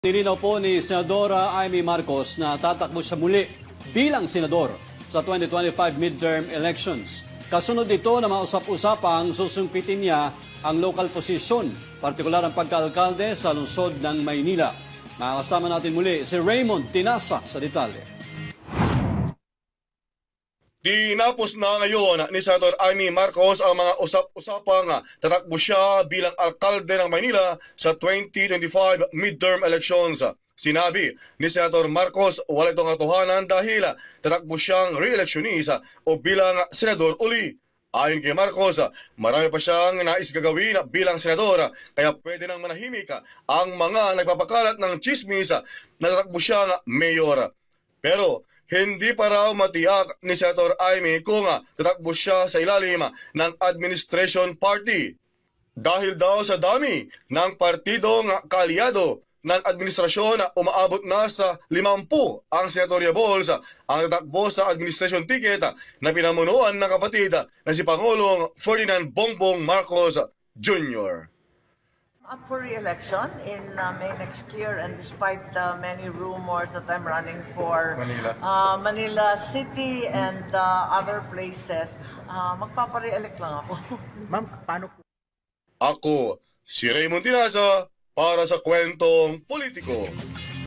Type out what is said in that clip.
Nilinaw po ni Senadora Amy Marcos na tatakbo siya muli bilang senador sa 2025 midterm elections. Kasunod nito na mausap-usapang susungpitin niya ang local posisyon, partikular ang pagkaalkalde sa lungsod ng Maynila. Makakasama natin muli si Raymond Tinasa sa detalye. Tinapos na ngayon ni Senator Amy Marcos ang mga usap-usapang tatakbo siya bilang alkalde ng Maynila sa 2025 midterm elections. Sinabi ni Senator Marcos wala itong katotohanan dahil tatakbo siyang re-electionist o bilang senador uli. Ayon kay Marcos, marami pa siyang nais gagawin bilang senador kaya pwede nang manahimik ang mga nagpapakalat ng chismis na tatakbo siyang mayor. Pero hindi pa raw matiyak ni Senator Aimee kung ah, tatakbo siya sa ilalim ah, ng administration party. Dahil daw sa dami ng partidong ah, kalyado ng administrasyon na umaabot na sa 50 ang senatorial balls ah, ang tatakbo sa administration ticket ah, na pinamunuan ng kapatid ah, na si Pangulong Ferdinand Bongbong Marcos Jr. up for re-election in uh, May next year and despite uh, many rumors that I'm running for Manila. uh, Manila City and uh, other places, uh, magpapare-elect lang ako. Ma'am, paano po? Ako, si Raymond Tinasa para sa kwentong politiko.